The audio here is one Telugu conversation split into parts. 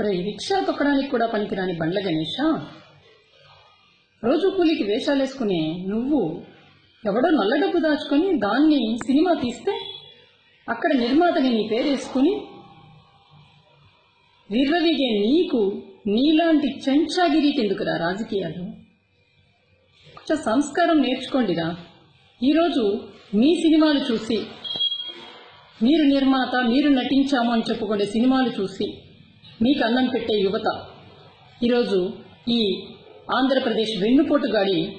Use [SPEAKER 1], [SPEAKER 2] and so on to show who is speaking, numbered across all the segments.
[SPEAKER 1] రే రిక్షా తొక్కడానికి కూడా పనికిరాని బండ్ల గణేష. రోజు కూలికి వేషాలేసుకునే నువ్వు ఎవడో నల్ల డబ్బు దాచుకొని దాన్ని సినిమా తీస్తే అక్కడ నిర్మాతని నీ పేరేసుకుని విర్రవిగే నీకు నీలాంటి చెంచాగిరికి ఎందుకురా రాజకీయాలు? కొంచెం సంస్కారం నేర్చుకోండిరా. ఈరోజు మీ సినిమాలు చూసి మీరు నిర్మాత మీరు నటించాము అని చెప్పుకునే సినిమాలు చూసి మీకు అన్నం పెట్టే యువత. ఈరోజు ఈ ఆంధ్రప్రదేశ్ వెన్నుపోటు గాడి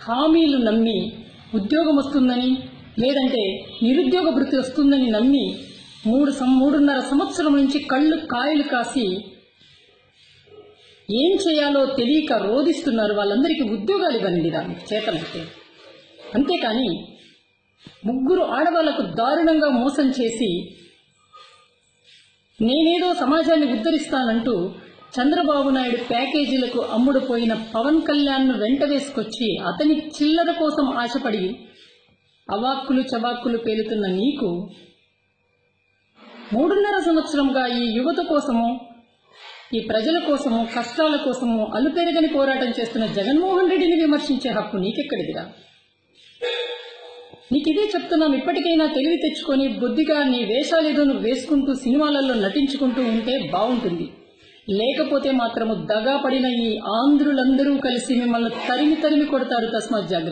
[SPEAKER 1] హామీలు నమ్మి ఉద్యోగం వస్తుందని లేదంటే నిరుద్యోగ వృత్తి వస్తుందని నమ్మి మూడు సం- మూడున్నర సంవత్సరం నుంచి కళ్ళు కాయలు కాసి ఏం చేయాలో తెలియక రోధిస్తున్నారు వాళ్ళందరికీ ఉద్యోగాలు ఇవ్వండి రా చేతనైతే. అంతేకాని ముగ్గురు ఆడవాళ్ళకు దారుణంగా మోసం చేసి నేనేదో సమాజాన్ని ఉద్ధరిస్తానంటూ చంద్రబాబు నాయుడు ప్యాకేజీలకు అమ్ముడుపోయిన పవన్ కళ్యాణ్ను వెంట వేసుకొచ్చి అతని చిల్లర కోసం ఆశపడి అవాక్కులు చవాక్కులు పేలుతున్న నీకు మూడున్నర సంవత్సరంగా ఈ యువత కోసము ఈ ప్రజల కోసము కష్టాల కోసము అలుపెరగని పోరాటం చేస్తున్న జగన్మోహన్ రెడ్డిని విమర్శించే హక్కు నీకెక్కడిదిరా? నీకు ఇదే చెప్తున్నాం ఇప్పటికైనా తెలివి తెచ్చుకొని బుద్ధిగా నీ వేషాలేదో నువ్వు వేసుకుంటూ సినిమాలలో నటించుకుంటూ ఉంటే బాగుంటుంది లేకపోతే మాత్రము దగా పడిన ఈ ఆంధ్రులందరూ కలిసి మిమ్మల్ని తరిమి తరిమి కొడతారు తస్మాత్ జాగ్రత్త.